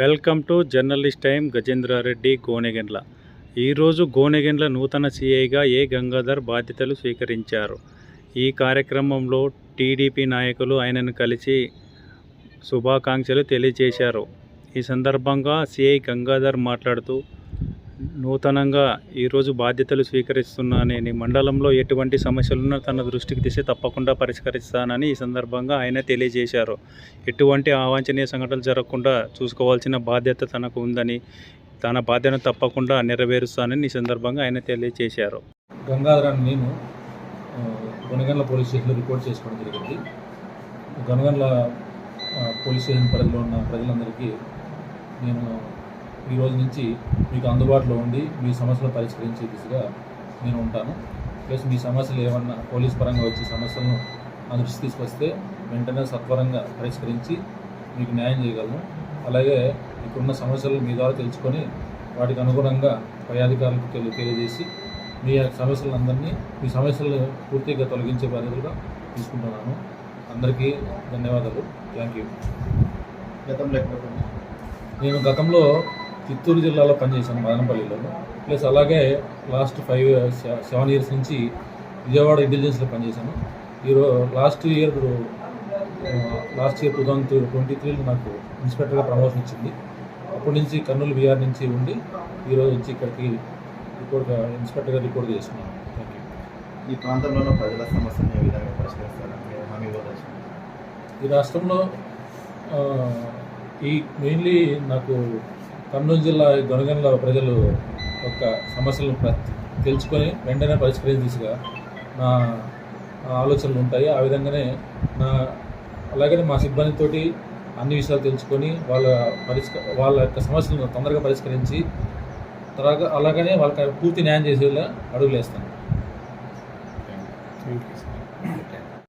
Welcome to journalist time Gajendra Reddy Gonegandla. ఈరోజు గోనెగండ్ల నూతన సీఐగా ఏ గంగాధర్ బాధ్యతలు స్వీకరించారు? ఈ కార్యక్రమంలో టీడీపీ నాయకులు ఆయనను కలిసి శుభాకాంక్షలు తెలియజేశారు. ఈ సందర్భంగా సిఐ గంగాధర్ మాట్లాడుతూ నూతనంగా ఈరోజు బాధ్యతలు స్వీకరిస్తున్నానని మండలంలో ఎటువంటి సమస్యలున్నా తన దృష్టికి తీసి తప్పకుండా పరిష్కరిస్తానని ఈ సందర్భంగా ఆయన తెలియజేశారు. ఎటువంటి అవాంఛనీయ సంఘటనలు జరగకుండా చూసుకోవాల్సిన బాధ్యత తనకు ఉందని తన బాధ్యతను తప్పకుండా నెరవేరుస్తానని ఈ సందర్భంగా ఆయన తెలియజేశారు. గంగాధర్ నేను గనగండ్ల పోలీస్ స్టేషన్లో రిపోర్ట్ చేసుకోవడం జరిగింది. గనగండ్ల పోలీస్ స్టేషన్ పరిధిలో ఉన్న ప్రజలందరికీ నేను ఈ రోజు నుంచి మీకు అందుబాటులో ఉండి మీ సమస్యలు పరిష్కరించే దిశగా నేను ఉంటాను. ప్లస్ మీ సమస్యలు ఏమన్నా పోలీస్ పరంగా వచ్చే సమస్యలను నా దృష్టి తీసుకొస్తే వెంటనే సత్వరంగా పరిష్కరించి మీకు న్యాయం చేయగలను. అలాగే ఇక్కడున్న సమస్యలు మీ ద్వారా తెలుసుకొని వాటికి అనుగుణంగా పై అధికారులకు తెలి తెలియజేసి మీ యొక్క సమస్యలందరినీ మీ సమస్యలు పూర్తిగా తొలగించే బాధ్యతగా తీసుకుంటున్నాను. అందరికీ ధన్యవాదాలు. Thank you. గతంలో నేను గతంలో చిత్తూరు జిల్లాలో పనిచేశాను మదనపల్లిలో. ప్లస్ అలాగే లాస్ట్ ఫైవ్ సెవెన్ ఇయర్స్ నుంచి విజయవాడ ఇంటెలిజెన్స్లో పనిచేశాను. ఈరో last year last year two thousand twenty త్రీలో నాకు ఇన్స్పెక్టర్గా ప్రమోషన్ ఇచ్చింది అప్పటి నుంచి కర్నూలు బీఆర్ నుంచి ఉండి ఈరోజు వచ్చి ఇక్కడికి రిపోర్ట్ ఇన్స్పెక్టర్గా రిపోర్ట్ చేస్తున్నాను. థ్యాంక్ యూ ఈ ప్రాంతంలో ప్రజల సమస్యను ఏ విధంగా ఇవ్వవచ్చు ఈ రాష్ట్రంలో ఈ మెయిన్లీ నాకు కర్నూలు జిల్లా గొనగండ్ల ప్రజలు యొక్క సమస్యలను తెలుసుకొని వెంటనే పరిష్కరించే దిశగా నా ఆలోచనలు ఉంటాయి. ఆ విధంగానే నా అలాగనే మా సిబ్బందితోటి అన్ని విషయాలు తెలుసుకొని వాళ్ళ పరిష్క వాళ్ళ యొక్క సమస్యలను తొందరగా పరిష్కరించి తర్వాత అలాగనే వాళ్ళకి పూర్తి న్యాయం చేసేలా అడుగులేస్తాను. Thank you